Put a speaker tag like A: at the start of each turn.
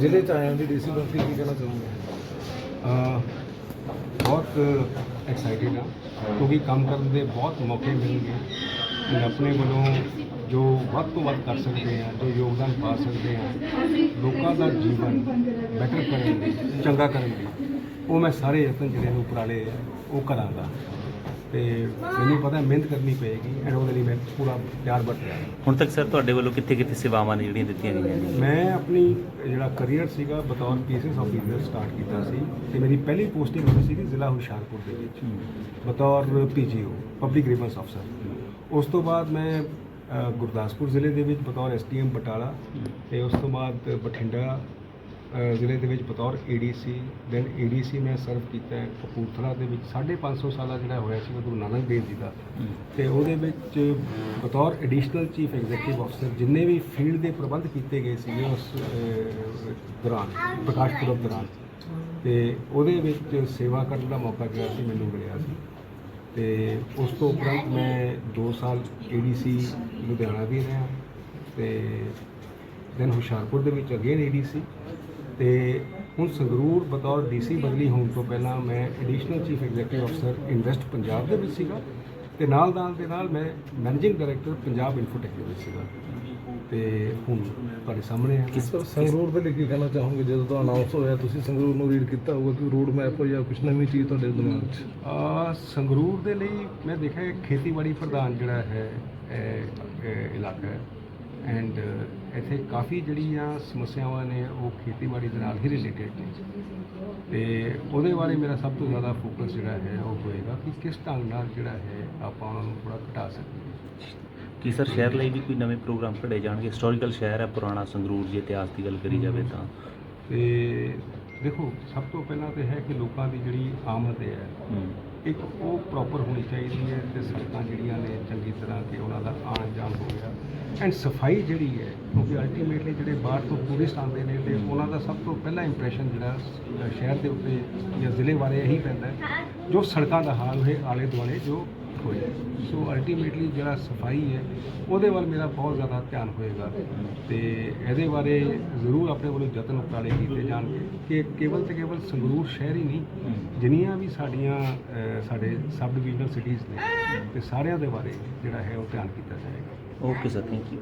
A: ਜ਼ਿਲ੍ਹੇ ਚ ਆਇਆ ਦੀ ਡੀਸੀ ਬਸਤੀ ਕੀ ਕਹਿਣਾ ਚਾਹੁੰਦੇ
B: ਅਹ, ਬਹੁਤ ਐਕਸਾਈਟਿਡ ਹਾਂ, ਕਿਉਂਕਿ ਕੰਮ ਕਰਨ ਦੇ ਬਹੁਤ ਮੌਕੇ ਮਿਲਣਗੇ। ਮੈਂ ਆਪਣੇ ਵੱਲੋਂ ਜੋ ਵੱਧ ਤੋਂ ਵੱਧ ਕਰ ਸਕਦੇ ਹਾਂ, ਜੋ ਯੋਗਦਾਨ ਪਾ ਸਕਦੇ ਹਾਂ, ਲੋਕਾਂ ਦਾ ਜੀਵਨ ਬੈਟਰ ਕਰਨ ਲਈ, ਚੰਗਾ ਕਰਨ ਲਈ, ਉਹ ਮੈਂ ਸਾਰੇ ਯਤਨ ਜਿਹੜੇ ਨੇ ਉਪਰਾਲੇ ਆ, ਉਹ ਕਰਾਂਗਾ। ਤੇ ਮੈਨੂੰ ਪਤਾ ਹੈ ਮਿਹਨਤ ਕਰਨੀ ਪਏਗੀ ਐਂਡ ਉਹਦੇ ਲਈ ਮੈਂ ਪੂਰਾ ਬਟ ਰਿਹਾ
C: ਹੁਣ ਤੱਕ ਸਰ ਤੁਹਾਡੇ ਵੱਲੋਂ ਕਿੱਥੇ ਕਿੱਥੇ ਸੇਵਾਵਾਂ ਨੇ ਜਿਹੜੀਆਂ ਦਿੱਤੀਆਂ ਗਈਆਂ ਨੇ?
B: ਮੈਂ ਆਪਣੀ ਜਿਹੜਾ ਕਰੀਅਰ ਸੀਗਾ ਬਤੌਰ ਪੀਸੀਐਸ ਆਫੀਸਰ ਸਟਾਰਟ ਕੀਤਾ ਸੀ ਤੇ ਮੇਰੀ ਪਹਿਲੀ ਪੋਸਟਿੰਗ ਹੋਈ ਸੀ ਜ਼ਿਲ੍ਹਾ ਹੁਸ਼ਿਆਰਪੁਰ ਦੇ ਵਿੱਚ ਬਤੌਰ ਪੀਜੀਓ ਪਬਲਿਕ ਗ੍ਰੀਵੈਂਸ ਅਫਸਰ ਉਸ ਤੋਂ ਬਾਅਦ ਮੈਂ ਗੁਰਦਾਸਪੁਰ ਜ਼ਿਲ੍ਹੇ ਦੇ ਵਿੱਚ ਬਤੌਰ ਐਸਟੀਐਮ ਬਟਾਲਾ ਤੇ ਉਸ ਤੋਂ ਬਾਅਦ ਬਠਿੰਡਾ ਜ਼ਿਲ੍ਹੇ ਦੇ ਵਿੱਚ ਬਤੌਰ ਏਡੀਸੀ ਦੈਨ ਏਡੀਸੀ ਮੈਂ ਸਰਵ ਕੀਤਾ ਹੈ ਕਪੂਰਥਲਾ ਦੇ ਵਿੱਚ। 550 ਸਾਲਾ ਜਿਹੜਾ ਹੋਇਆ ਸੀ ਗੁਰੂ ਨਾਨਕ ਦੇਵ ਜੀ ਦਾ। ਤੇ ਉਹਦੇ ਵਿੱਚ ਬਤੌਰ ਐਡੀਸ਼ਨਲ ਚੀਫ ਐਗਜ਼ੀਕਿਊਟਿਵ ਅਫਸਰ ਜਿੰਨੇ ਵੀ ਫੀਲਡ ਦੇ ਪ੍ਰਬੰਧ ਕੀਤੇ ਗਏ ਸੀਗੇ ਉਸ ਦੌਰਾਨ ਪ੍ਰਕਾਸ਼ ਪੁਰਬ ਦੌਰਾਨ। ਤੇ ਉਹਦੇ ਵਿੱਚ ਸੇਵਾ ਕਰਨ ਦਾ ਮੌਕਾ ਜਿਹੜਾ ਸੀ ਮੈਨੂੰ ਮਿਲਿਆ ਸੀ। ਤੇ ਉਸ ਤੋਂ ਉਪਰੰਤ ਮੈਂ 2 ਸਾਲ ਏਡੀਸੀ ਲੁਧਿਆਣਾ ਵੀ ਰਿਹਾ। ਤੇ ਦੈਨ ਹੁਸ਼ਿਆਰਪੁਰ ਦੇ ਵਿੱਚ ਅਗੇਨ ਏਡੀਸੀ ਤੇ ਹੁਣ ਸੰਗਰੂਰ ਬਤੌਰ ਡੀਸੀ ਬਦਲੀ ਹੋਣ ਤੋਂ ਪਹਿਲਾਂ ਮੈਂ ਐਡੀਸ਼ਨਲ ਚੀਫ ਐਗਜ਼ੀਕਿਊਟਿਵ ਅਫਸਰ ਇਨਵੈਸਟ ਪੰਜਾਬ ਦੇ ਵਿੱਚ ਸੀਗਾ ਤੇ ਨਾਲ ਨਾਲ ਦੇ ਨਾਲ ਮੈਂ ਮੈਨੇਜਿੰਗ ਡਾਇਰੈਕਟਰ ਪੰਜਾਬ ਇਨਫੋਟੈਕ ਦੇ ਵਿੱਚ ਸੀਗਾ। ਤੇ ਹੁਣ ਤੁਹਾਡੇ ਸਾਹਮਣੇ ਹੈ
C: ਕਿਸ
A: ਸਰ ਸੰਗਰੂਰ ਦੇ ਲਈ ਕੀ ਕਹਿਣਾ ਚਾਹੋਗੇ? ਜਦੋਂ ਤੋਂ ਅਨਾਉਂਸ ਹੋਇਆ ਤੁਸੀਂ ਸੰਗਰੂਰ ਨੂੰ ਰੀਡ ਕੀਤਾ ਹੋਊਗਾ ਕਿ ਰੋਡ ਮੈਪ ਜਾਂ ਕੁਝ ਨਵੀਂ ਚੀਜ਼ ਤੁਹਾਡੇ ਦਿਮਾਗ 'ਚ?
B: ਅਹ ਸੰਗਰੂਰ ਦੇ ਲਈ ਮੈਂ ਦੇਖਿਆ ਖੇਤੀਬਾੜੀ ਪ੍ਰਧਾਨ ਜਿਹੜਾ ਹੈ ਇਲਾਕਾ ਹੈ। ਐਂਡ ਇੱਥੇ ਕਾਫੀ ਜਿਹੜੀਆਂ ਸਮੱਸਿਆਵਾਂ ਨੇ ਉਹ ਖੇਤੀਬਾੜੀ ਦੇ ਨਾਲ ਹੀ ਰਿਲੇਟਡ ਨੇ। ਤੇ ਉਹਦੇ ਬਾਰੇ ਮੇਰਾ ਸਭ ਤੋਂ ਜ਼ਿਆਦਾ ਫੋਕਸ ਜਿਹੜਾ ਹੈ ਉਹ ਹੋਏਗਾ ਕਿ ਕਿਸ ਢੰਗ ਨਾਲ ਜਿਹੜਾ ਹੈ ਆਪਾਂ ਉਹਨਾਂ ਨੂੰ ਥੋੜਾ ਘਟਾ ਸਕੀਏ।
C: ਕੀ ਸਰ ਸ਼ਹਿਰ ਲਈ ਵੀ ਕੋਈ ਨਵੇਂ ਪ੍ਰੋਗਰਾਮ ਘੜੇ ਜਾਣਗੇ? ਹਿਸਟੋਰੀਕਲ ਸ਼ਹਿਰ ਹੈ ਪੁਰਾਣਾ ਸੰਗਰੂਰ ਜੇ ਇਤਿਹਾਸ ਦੀ ਗੱਲ ਕਰੀ ਜਾਵੇ ਤਾਂ।
B: ਤੇ ਦੇਖੋ ਸਭ ਤੋਂ ਪਹਿਲਾਂ ਤੇ ਹੈ ਕਿ ਲੋਕਾਂ ਦੀ ਜਿਹੜੀ ਆਮਦ ਹੈ ਇੱਕ ਉਹ ਪ੍ਰੋਪਰ ਹੋਣੀ ਚਾਹੀਦੀ ਹੈ ਤੇ ਸੜਕਾਂ ਜਿਹੜੀਆਂ ਨੇ ਚੰਗੀ ਤਰ੍ਹਾਂ ਕਿ ਉਹਨਾਂ ਦਾ ਆਉਣ ਜਾਣ ਹੋ ਗਿਆ। ਐਂਡ ਸਫ਼ਾਈ ਜਿਹੜੀ ਹੈ, ਕਿਉਂਕਿ ਅਲਟੀਮੇਟਲੀ ਜਿਹੜੇ ਬਾਹਰ ਤੋਂ ਟੂਰਿਸਟ ਆਉਂਦੇ ਨੇ ਤੇ ਉਹਨਾਂ ਦਾ ਸਭ ਤੋਂ ਪਹਿਲਾ ਇੰਪ੍ਰੈਸ਼ਨ ਜਿਹੜਾ ਸ਼ਹਿਰ ਦੇ ਉੱਤੇ ਜਾਂ ਜ਼ਿਲ੍ਹੇ ਬਾਰੇ ਇਹੀ ਪੈਂਦਾ ਜੋ ਸੜਕਾਂ ਦਾ ਹਾਲ ਹੋਏ ਆਲੇ ਦੁਆਲੇ ਜੋ ਹੋਏ। ਸੋ ਅਲਟੀਮੇਟਲੀ ਜਿਹੜਾ ਸਫ਼ਾਈ ਹੈ ਉਹਦੇ ਵੱਲ ਮੇਰਾ ਬਹੁਤ ਜ਼ਿਆਦਾ ਧਿਆਨ ਹੋਏਗਾ। ਤੇ ਇਹਦੇ ਬਾਰੇ ਜ਼ਰੂਰ ਆਪਣੇ ਵੱਲੋਂ ਯਤਨ ਉਪਰਾਲੇ ਕੀਤੇ ਜਾਣਗੇ ਕਿ ਕੇਵਲ ਤੇ ਕੇਵਲ ਸੰਗਰੂਰ ਸ਼ਹਿਰ ਹੀ ਨਹੀਂ। ਜਿੰਨੀਆਂ ਵੀ ਸਾਡੀਆਂ ਸਾਡੇ ਸਬ ਡਿਵੀਜ਼ਨਲ ਸਿਟੀਜ਼ ਨੇ ਤੇ ਸਾਰਿਆਂ ਦੇ ਬਾਰੇ ਜਿਹੜਾ ਹੈ ਉਹ ਧਿਆਨ ਕੀਤਾ ਜਾਏਗਾ।
C: Okay sir thank you